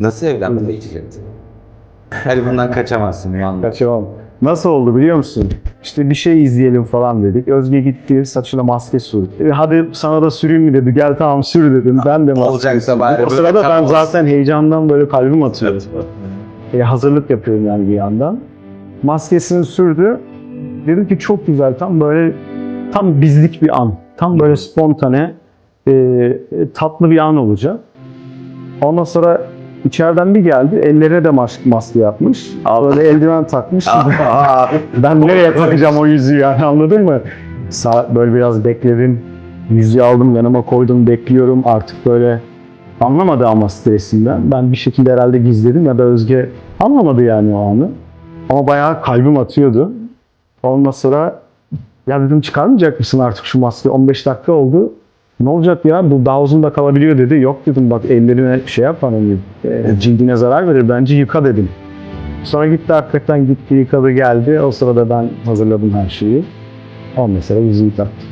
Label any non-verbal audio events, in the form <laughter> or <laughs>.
Nasıl evlenme geçecekti? Hani bundan kaçamazsın yani. Kaçamam. Nasıl oldu biliyor musun? İşte bir şey izleyelim falan dedik. Özge gitti saçına maske sürdü. E, hadi sana da süreyim mi dedi. Gel tamam sür dedim. Ben de maske Olacaksa sürdüm. bari O böyle sırada ben zaten heyecandan böyle kalbim atıyor. E, hazırlık yapıyorum yani bir yandan. Maskesini sürdü. Dedim ki çok güzel tam böyle tam bizlik bir an. Tam böyle spontane e, e, tatlı bir an olacak. Ondan sonra içeriden bir geldi. Ellerine de mas- maske yapmış. Böyle eldiven takmış. <laughs> Ben nereye takacağım o yüzüğü yani anladın mı? Sağ, böyle biraz bekledim. Yüzüğü aldım yanıma koydum bekliyorum. Artık böyle anlamadı ama stresinden. Ben bir şekilde herhalde gizledim ya da Özge anlamadı yani o anı. Ama bayağı kalbim atıyordu. Ondan sonra ya dedim çıkarmayacak mısın artık şu maskeyi? 15 dakika oldu. Ne olacak ya bu daha uzun da kalabiliyor dedi. Yok dedim bak ellerine şey yap hani e, cildine zarar verir bence yıka dedim. Sonra gitti hakikaten gitti yıkadı geldi. O sırada ben hazırladım her şeyi. O mesela yüzüğü taktı.